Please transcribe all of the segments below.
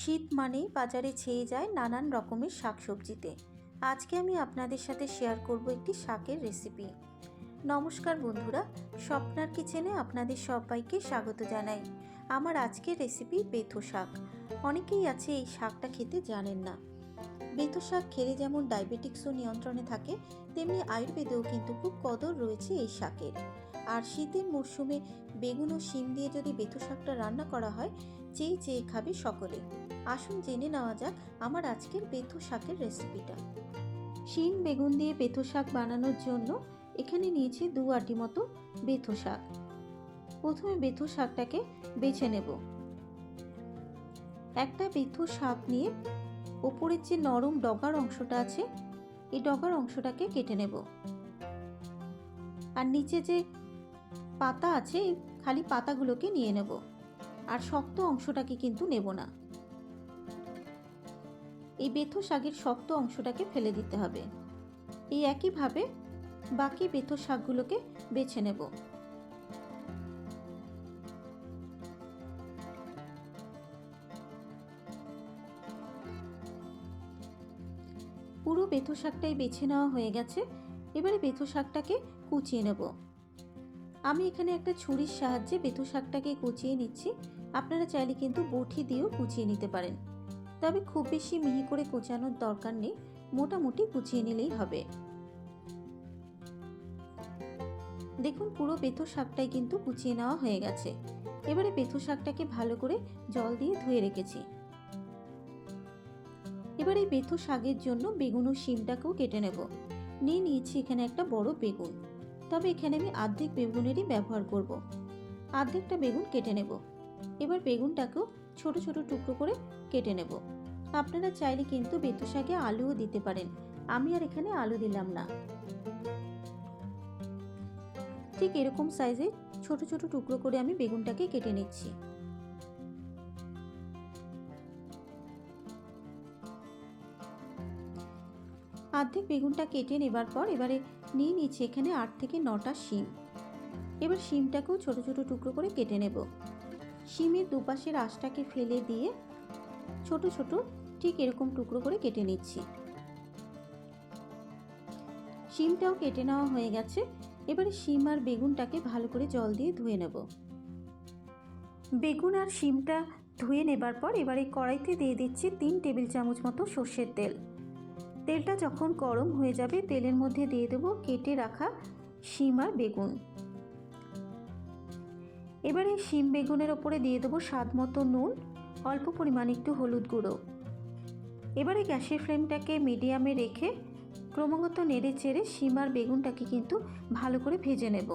শীত মানেই বাজারে ছেয়ে যায় নানান রকমের শাকসবজিতে। আজকে আমি আপনাদের সাথে শেয়ার করব একটি শাকের রেসিপি নমস্কার বন্ধুরা, স্বপ্নার কিচেনে আপনাদের সবাইকে স্বাগত জানাই। আমার আজকের রেসিপি বেথো শাক। অনেকেই আছে এই শাকটা খেতে জানেন না। বেথো শাক খেলে যেমন ডায়াবেটিক্সও নিয়ন্ত্রণে থাকে, তেমনি আয়ুর্বেদেও কিন্তু খুব কদর রয়েছে এই শাকের। আর শীতের মরশুমে বেগুন ও শিম দিয়ে যদি বেথু শাকটা রান্না করা হয় চেয়ে চেয়ে খাবে সকলে। আসুন জেনে নেওয়া যাক আমার আজকের বেথু শাকের রেসিপিটা। শিম, বেগুন দিয়ে বেথো শাক বানানোর জন্য এখানে নিয়েছি দু আটি মতো বেথু শাক। প্রথমে বেথু শাকটাকে বেছে নেব। একটা বেথু শাক নিয়ে ওপরের যে নরম ডগার অংশটা আছে, এই ডগার অংশটাকে কেটে নেব। আর নিচে যে পাতা আছে খালি পাতাগুলোকে নিয়ে নেব। আর শক্ত অংশটাকে কিন্তু নেব না। এই বেথো শাকের শক্ত অংশটাকে ফেলে দিতে হবে। এই একইভাবে বাকি বেথো শাকগুলোকে বেছে নেব। পুরো বেথো শাকটাই বেছে নেওয়া হয়ে গেছে। এবারে বেথো শাকটাকে কুচিয়ে নেব। আমি এখানে একটা ছুরির সাহায্যে বেতু শাকটাকে কুচিয়ে নিচ্ছি। আপনারা চাইলে কিন্তু বটি দিয়েও কুচিয়ে নিতে পারেন। তবে খুব বেশি মিহি করে কুচানোর দরকার নেই, মোটামুটি কুচিয়ে নিলেই হবে। দেখুন, পুরো বেথু শাকটাই কিন্তু কুচিয়ে নেওয়া হয়ে গেছে। এবারে বেথু শাকটাকে ভালো করে জল দিয়ে ধুয়ে রেখেছি। এবার এই বেথু শাকের জন্য বেগুন ও শিমটাকেও কেটে নেব। নিয়ে নিয়েছি এখানে একটা বড় বেগুন। তবে এখানে আমি আর্ধেক বেগুনেরই ব্যবহার করব। আর্ধেকটা বেগুন কেটে নেব। এবার বেগুনটাকেও ছোট ছোট টুকরো করে কেটে নেব। আপনারা চাইলে কিন্তু বেতু শাকে আলুও দিতে পারেন। আমি আর এখানে আলু দিলাম না। ঠিক এরকম সাইজে ছোট ছোট টুকরো করে আমি বেগুনটাকে কেটে নিচ্ছি। অর্ধেক বেগুনটা কেটে নেবার পর এবারে নিয়ে নিচ্ছি এখানে আট থেকে নটা শিম। এবার শিমটাকেও ছোট ছোট টুকরো করে কেটে নেব। শিমের দুপাশের আঁশটাকে ফেলে দিয়ে ছোট ছোট ঠিক এরকম টুকরো করে কেটে নিচ্ছি। শিমটাও কেটে নেওয়া হয়ে গেছে। এবারে শিম আর বেগুনটাকে ভালো করে জল দিয়ে ধুয়ে নেব। বেগুন আর শিমটা ধুয়ে নেবার পর এবারে কড়াইতে দিয়ে দিচ্ছি তিন টেবিল চামচ মতো সর্ষের তেল। তেলটা যখন গরম হয়ে যাবে, তেলের মধ্যে দিয়ে দেবো কেটে রাখা শিম আর বেগুন। এবারে শিম বেগুনের ওপরে দিয়ে দেবো স্বাদ মতো নুন, অল্প পরিমাণ একটু হলুদ গুঁড়ো। এবারে গ্যাসের ফ্লেমটাকে মিডিয়ামে রেখে ক্রমাগত নেড়ে চেড়ে শিম আর বেগুনটাকে কিন্তু ভালো করে ভেজে নেব।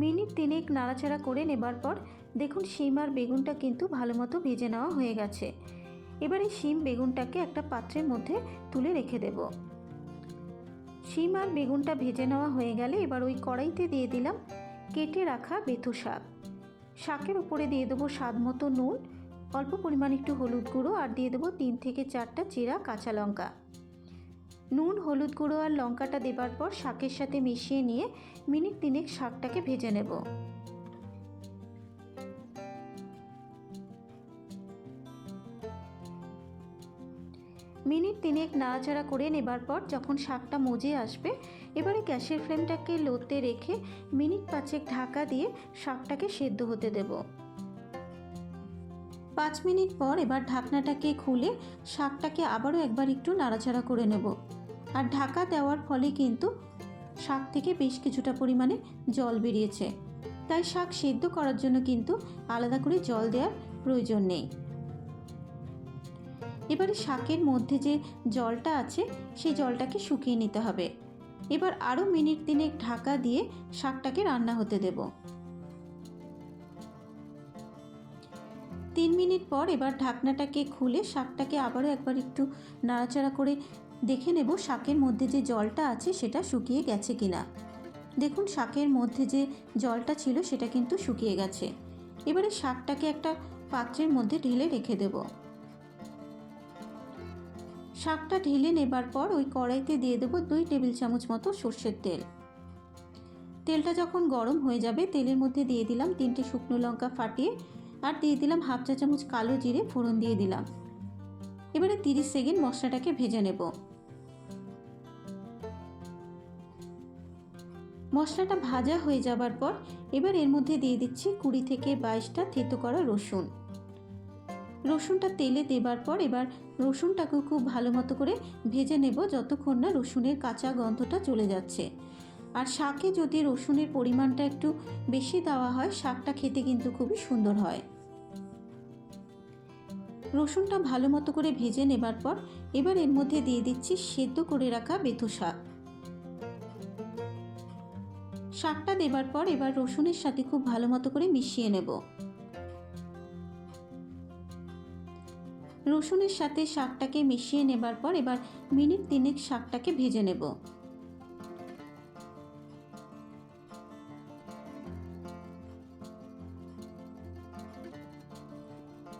মিনিট তিনেক নাড়াচাড়া করে নেবার পর দেখুন, শিম আর বেগুনটা কিন্তু ভালো মতো ভেজে নেওয়া হয়ে গেছে। এবারে শিম বেগুনটাকে একটা পাত্রের মধ্যে তুলে রেখে দেব। শিম আর বেগুনটা ভেজে নেওয়া হয়ে গেলে এবার ওই কড়াইতে দিয়ে দিলাম কেটে রাখা বেথু শাক। শাকের উপরে দিয়ে দেবো স্বাদ মতো নুন, অল্প পরিমাণ একটু হলুদ গুঁড়ো আর দিয়ে দেবো তিন থেকে চারটা চেরা কাঁচা লঙ্কা। নুন, হলুদ গুঁড়ো আর লঙ্কাটা দেবার পর শাকের সাথে মিশিয়ে নিয়ে মিনিট তিনেক শাকটাকে ভেজে নেব। মিনিট তিনেক নাড়াচাড়া করে নেবার পর যখন শাকটা মজে আসবে, এবারে গ্যাসের ফ্লেমটাকে লোতে রেখে মিনিট পাঁচেক ঢাকা দিয়ে শাকটাকে সেদ্ধ হতে দেব। পাঁচ মিনিট পর এবার ঢাকনাটাকে খুলে শাকটাকে আবারও একবার একটু নাড়াচাড়া করে নেব। আর ঢাকা দেওয়ার ফলে কিন্তু শাক থেকে বেশ কিছুটা পরিমাণে জল বেরিয়েছে। তাই শাক সেদ্ধ করার জন্য কিন্তু আলাদা করে জল দেওয়ার প্রয়োজন নেই। এবারে শাকের মধ্যে যে জলটা আছে, সেই জলটাকে শুকিয়ে নিতে হবে। এবার আরও মিনিট তিনেক ঢাকা দিয়ে শাকটাকে রান্না হতে দেব। তিন মিনিট পর এবার ঢাকনাটাকে খুলে শাকটাকে আবারও একবার একটু নাড়াচাড়া করে দেখে নেব শাকের মধ্যে যে জলটা আছে, সেটা শুকিয়ে গেছে কিনা। দেখুন শাকের মধ্যে যে জলটা ছিল, সেটা কিন্তু শুকিয়ে গেছে। এবারে শাকটাকে একটা পাত্রের মধ্যে ঢেলে রেখে দেবো। শাকটা ঢেলে নেবার পর ওই কড়াইতে দিয়ে দেবো দুই টেবিল চামচ মতো সর্ষের তেল। তেলটা যখন গরম হয়ে যাবে, তেলের মধ্যে দিয়ে দিলাম তিনটে শুকনো লঙ্কা ফাটিয়ে আর দিয়ে দিলাম হাফ চা চামচ কালো জিরে ফোড়ন দিয়ে দিলাম। এবারে তিরিশ সেকেন্ড মশলাটাকে ভেজে নেব। মশলাটা ভাজা হয়ে যাবার পর এবার এর মধ্যে দিয়ে দিচ্ছি কুড়ি থেকে বাইশটা থেতো করা রসুন। রসুনটা তেলে দেবার পর এবার রসুনটাকেও খুব ভালো মতো করে ভেজে নেব যতক্ষণ না রসুনের কাঁচা গন্ধটা চলে যাচ্ছে। আর শাকে যদি রসুনের পরিমাণটা একটু বেশি দেওয়া হয়, শাকটা খেতে কিন্তু খুবই সুন্দর হয়। রসুনটা ভালো মতো করে ভেজে নেবার পর এবার এর মধ্যে দিয়ে দিচ্ছি সেদ্ধ করে রাখা বেথু শাক। শাকটা দেবার পর এবার রসুনের সাথে খুব ভালো মতো করে মিশিয়ে নেব। রসুনের সাথে শাকটাকে মিশিয়ে নেবার পর এবার মিনিট তিনেক শাকটাকে ভেজে নেব।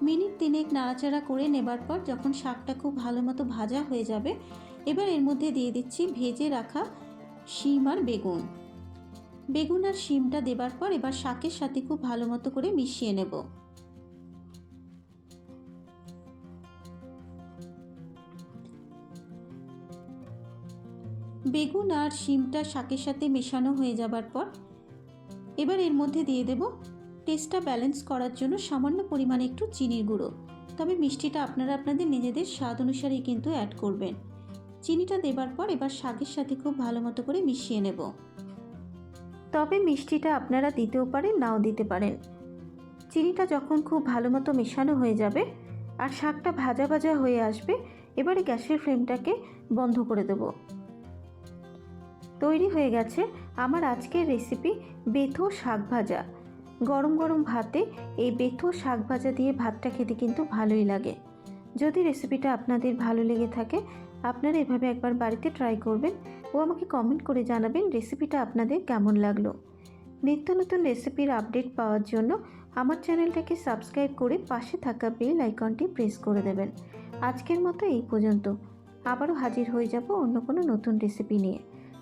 মিনিট তিনেক নাড়াচাড়া করে নেবার পর যখন শাকটা খুব ভালো মতো ভাজা হয়ে যাবে, এবার এর মধ্যে দিয়ে দিচ্ছি ভেজে রাখা শিম আর বেগুন। বেগুন আর শিমটা দেবার পর এবার শাকের সাথে খুব ভালো মতো করে মিশিয়ে নেব। বেগুন আর শিমটা শাকের সাথে মেশানো হয়ে যাবার পর এবার এর মধ্যে দিয়ে দেব টেস্টটা ব্যালেন্স করার জন্য সামান্য পরিমাণে একটু চিনির গুঁড়ো। তবে মিষ্টিটা আপনারা আপনাদের নিজেদের স্বাদ অনুসারেই কিন্তু অ্যাড করবেন। চিনিটা দেবার পর এবার শাকের সাথে খুব ভালো মতো করে মিশিয়ে নেব। তবে মিষ্টিটা আপনারা দিতেও পারেন, নাও দিতে পারেন। চিনিটা যখন খুব ভালো মতো মেশানো হয়ে যাবে আর শাকটা ভাজা ভাজা হয়ে আসবে, এবারে গ্যাসের ফ্লেমটাকে বন্ধ করে দেব। তৈরি হয়ে গেছে আমার আজকের রেসিপি বেথো শাক ভাজা। গরম গরম ভাতে এই বেথো শাক ভাজা দিয়ে ভাতটা খেতে কিন্তু ভালোই লাগে। যদি রেসিপিটা আপনাদের ভালো লেগে থাকে, আপনারা এভাবে একবার বাড়িতে ট্রাই করবেন ও আমাকে কমেন্ট করে জানাবেন রেসিপিটা আপনাদের কেমন লাগল। নিত্য নতুন রেসিপির আপডেট পাওয়ার জন্য আমার চ্যানেলটাকে সাবস্ক্রাইব করে পাশে থাকা বেল আইকনটি প্রেস করে দেবেন। আজকের মতো এই পর্যন্ত। আবারও হাজির হয়ে যাব অন্য কোনো নতুন রেসিপি নিয়ে।